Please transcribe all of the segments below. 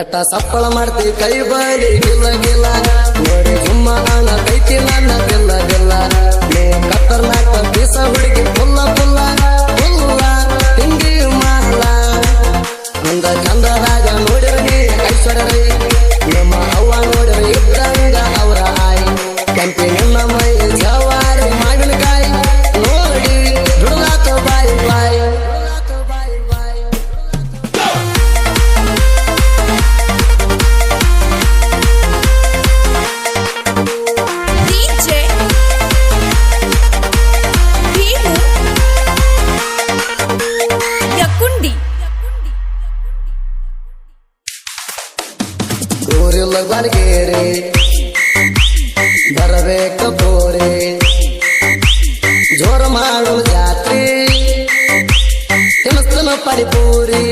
ಎಟ್ಟ ಸಪ್ಪಳ ಮಾಡ್ತಿ ಕೈ ಬಾರಿ ಗಿಲ್ಲ ಗಿಲ್ಲ. ನೋಡಿ ಸುಮ್ಮ ನನ್ನ ಕೈತಿ ನನ್ನ ಗಿಲ್ಲ ಗಿಲ್ಲ. ನೀ ಕತ್ತರ್ನಾಟ ಬೀಸ ಹುಡುಗಿ ಪುಲ್ಲ ಪುಲ್ಲ. ಪುಲ್ಲ ತಿಂಡಿ ಮಾಲ ಅಂದ ರಾಜ ನೋಡಿರಿ ಐಶ್ವರ್ಯ ನಮ್ಮ ಅವ್ವ ನೋಡಿರಿ ಇದ್ದಂಗ ಅವರ ಆಯಿ. ಕಂಪಿನ ತಿಲಕ್ ಬಾರಿಗೇರಿ ಬರಬೇಕ ಬೋರಿ ಜೋರ ಮಾಡಲು ಜಾತ್ರಿ ತಿಳಿಸ್ತನ ಪರಿಪೂರಿ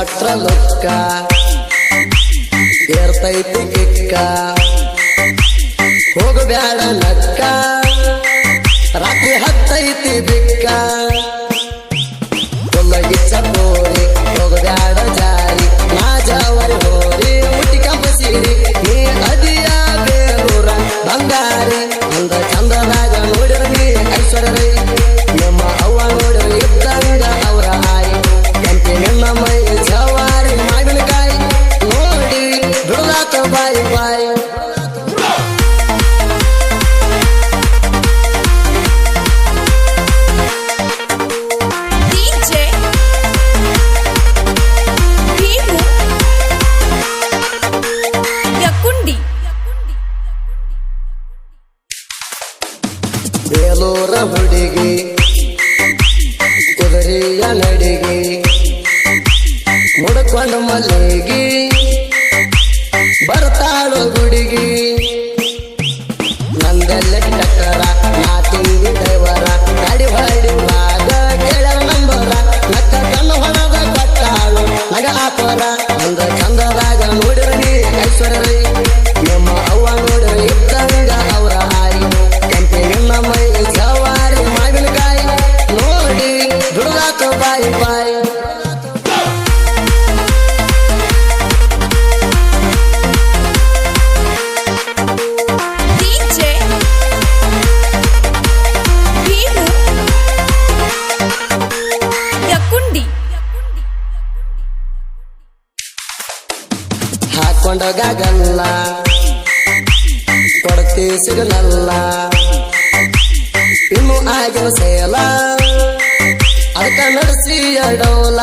ಕೊಟ್ರ ಲೊಕ್ಕ. ಏರ್ತೈತಿ ಕಿಕ್ಕ. ಹೋಗಬ್ಯಾಡ ನಕ್ಕ. ರಾತ್ರಿ ಹತ್ತೈತಿ ಬಿಕ್ಕ. ಒಲ್ಲಗಿಚ್ಚ ಗಂಡಗಾಗಲ್ಲ ಕೊಡತಿ ಸಿಗಲಲ್ಲ. ಇನ್ನು ಆಗಿನ ಸೇಲ ಅದಕ್ಕ ನಡೆಸಿ ಅಡೋಲ